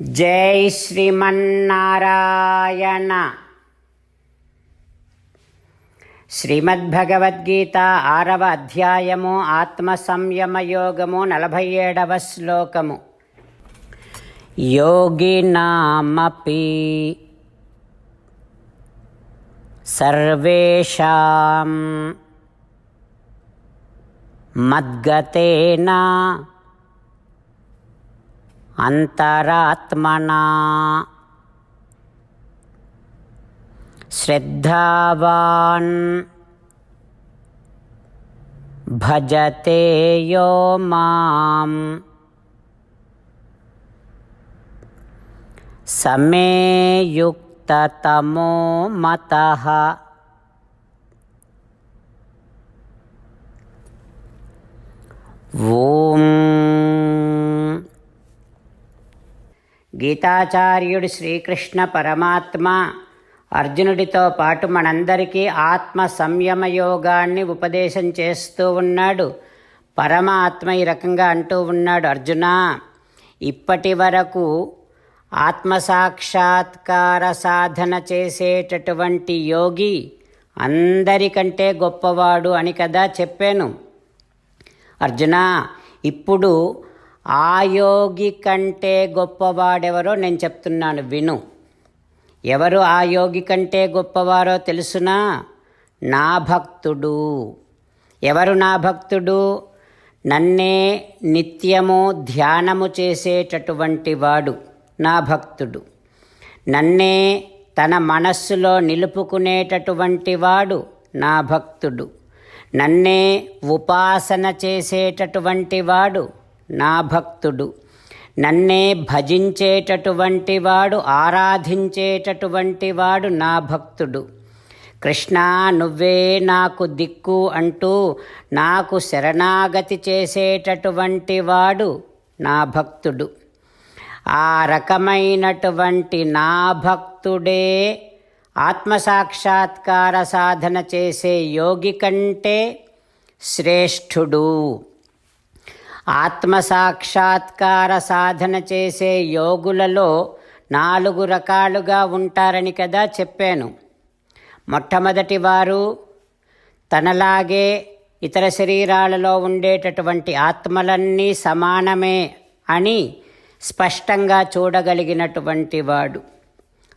జై శ్రీమన్నారాయణ. శ్రీమద్భగవద్గీత ఆరవ అధ్యాయము ఆత్మ సంయమ యోగము నలభై ఏడవ శ్లోకము. యోగినామపి సర్వేషాం మద్గతేనా अन्तरात्मना श्रद्धावान् भजते यो माम् समे युक्ततमो मतः ॐ గీతాచార్యుడు శ్రీకృష్ణ పరమాత్మ అర్జునుడితో పాటు మనందరికీ ఆత్మ సంయమ యోగాన్ని ఉపదేశం చేస్తూ ఉన్నాడు. పరమాత్మ ఈ రకంగా అంటూ ఉన్నాడు అర్జున ఇప్పటి వరకు ఆత్మసాక్షాత్కార సాధన చేసేటటువంటి యోగి అందరికంటే గొప్పవాడు అని కదా చెప్పాను. అర్జున ఇప్పుడు ఆ యోగి కంటే గొప్పవాడెవరో నేను చెప్తున్నాను విను. ఎవరు ఆ యోగి కంటే గొప్పవారో తెలుసునా? నా భక్తుడు. ఎవరు నా భక్తుడు? నన్నే నిత్యము ధ్యానము చేసేటటువంటి వాడు నా భక్తుడు. నన్నే తన మనస్సులో నిలుపుకునేటటువంటి వాడు నా భక్తుడు. నన్నే ఉపాసన చేసేటటువంటి వాడు నా భక్తుడు. నన్నే భజించేటటువంటి వాడు ఆరాధించేటటువంటి వాడు నా భక్తుడు. కృష్ణ నువ్వే నాకు దిక్కు అంటూ నాకు శరణాగతి చేసేటటువంటి వాడు నా భక్తుడు. ఆ రకమైనటువంటి నా భక్తుడే ఆత్మసాక్షాత్కార సాధన చేసే యోగి కంటే శ్రేష్ఠుడు. ఆత్మసాక్షాత్కార సాధన చేసే యోగులలో నాలుగు రకాలుగా ఉంటారని కదా చెప్పాను. మొట్టమొదటి వారు తనలాగే ఇతర శరీరాలలో ఉండేటటువంటి ఆత్మలన్నీ సమానమే అని స్పష్టంగా చూడగలిగినటువంటి వాడు.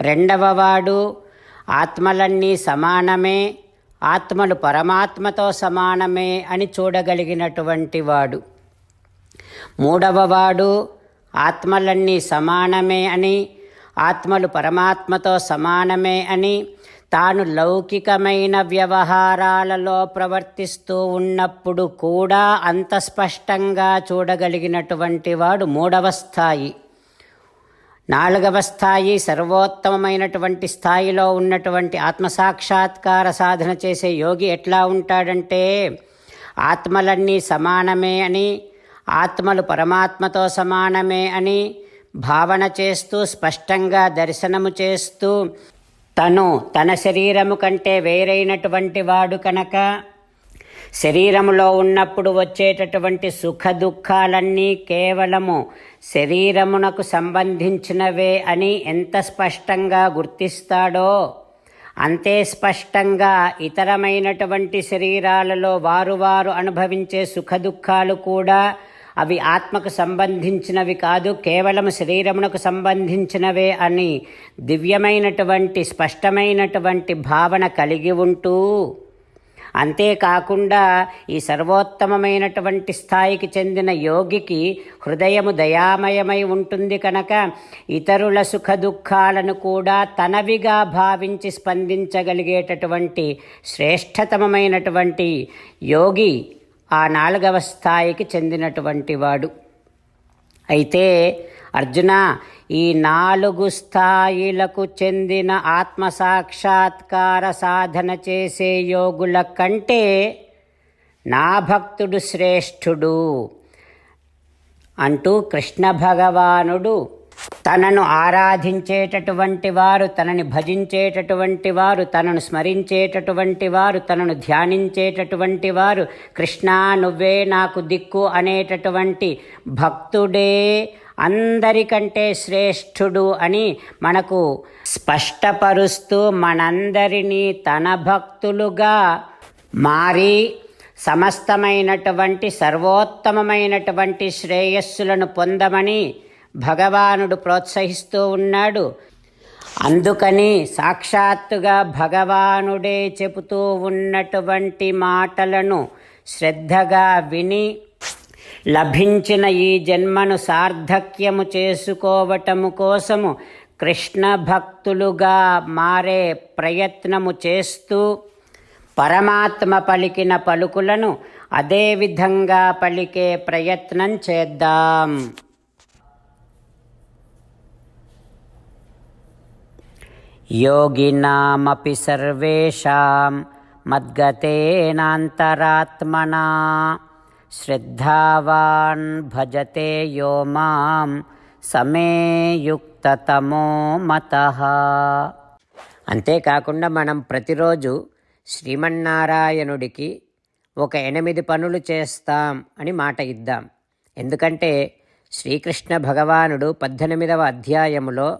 రెండవ వాడు ఆత్మలన్నీ సమానమే ఆత్మలు పరమాత్మతో సమానమే అని చూడగలిగినటువంటి వాడు. మూడవ వాడు ఆత్మలన్నీ సమానమే అని ఆత్మలు పరమాత్మతో సమానమే అని తాను లౌకికమైన వ్యవహారాలలో ప్రవర్తిస్తూ ఉన్నప్పుడు కూడా అంత స్పష్టంగా చూడగలిగినటువంటి వాడు మూడవ స్థాయి. నాలుగవ స్థాయి సర్వోత్తమమైనటువంటి స్థాయిలో ఉన్నటువంటి ఆత్మసాక్షాత్కార సాధన చేసే యోగి ఎట్లా ఉంటాడంటే ఆత్మలన్నీ సమానమే అని ఆత్మలు పరమాత్మతో సమానమే అని భావన చేస్తూ స్పష్టంగా దర్శనము చేస్తూ తను తన శరీరము కంటే వేరైనటువంటి వాడు కనుక శరీరములో ఉన్నప్పుడు వచ్చేటటువంటి సుఖ దుఃఖాలన్నీ కేవలము శరీరమునకు సంబంధించినవే అని ఎంత స్పష్టంగా గుర్తిస్తాడో అంతే స్పష్టంగా ఇతరమైనటువంటి శరీరాలలో వారు వారు అనుభవించే సుఖ దుఃఖాలు కూడా అవి ఆత్మకు సంబంధించినవి కాదు కేవలం శరీరమునకు సంబంధించినవే అని దివ్యమైనటువంటి స్పష్టమైనటువంటి భావన కలిగి ఉంటూ అంతేకాకుండా ఈ సర్వోత్తమమైనటువంటి స్థాయికి చెందిన యోగికి హృదయము దయామయమై ఉంటుంది కనుక ఇతరుల సుఖ దుఃఖాలను కూడా తనవిగా భావించి స్పందించగలిగేటటువంటి శ్రేష్టతమమైనటువంటి యోగి ఆ నాలుగవ స్థాయికి చెందినటువంటి వాడు. అయితే అర్జున ఈ నాలుగు స్థాయిలకు చెందిన ఆత్మసాక్షాత్కార సాధన చేసే యోగుల కంటే నా భక్తుడు శ్రేష్ఠుడు అంటూ కృష్ణ భగవానుడు తనను ఆరాధించేటటువంటి వారు తనని భజించేటటువంటి వారు తనను స్మరించేటటువంటి వారు తనను ధ్యానించేటటువంటి వారు కృష్ణా నువ్వే నాకు దిక్కు అనేటటువంటి భక్తుడే అందరికంటే శ్రేష్ఠుడు అని మనకు స్పష్టపరుస్తూ మనందరినీ తన భక్తులుగా మారి సమస్తమైనటువంటి సర్వోత్తమమైనటువంటి శ్రేయస్సులను పొందమని భగవానుడు ప్రోత్సహిస్తూ ఉన్నాడు. అందుకని సాక్షాత్తుగా భగవానుడే చెబుతూ ఉన్నటువంటి మాటలను శ్రద్ధగా విని లభించిన ఈ జన్మను సార్థక్యము చేసుకోవటము కోసము కృష్ణ భక్తులుగా మారే ప్రయత్నము చేస్తూ పరమాత్మ పలికిన పలుకులను అదే విధంగా పలికే ప్రయత్నం చేద్దాం. योगिनामपि सर्वेषां मद्गतेनान्तरात्मना श्रद्धावान् भजते यो मां సమే యుక్తతమో మత అంతేకాకుండా మనం ప్రతిరోజు శ్రీమన్నారాయణుడికి ఒక ఎనిమిది పనులు చేస్తాం అని మాట ఇద్దాం ఎందుకంటే శ్రీకృష్ణ భగవానుడు పద్దెనిమిదవ అధ్యాయములో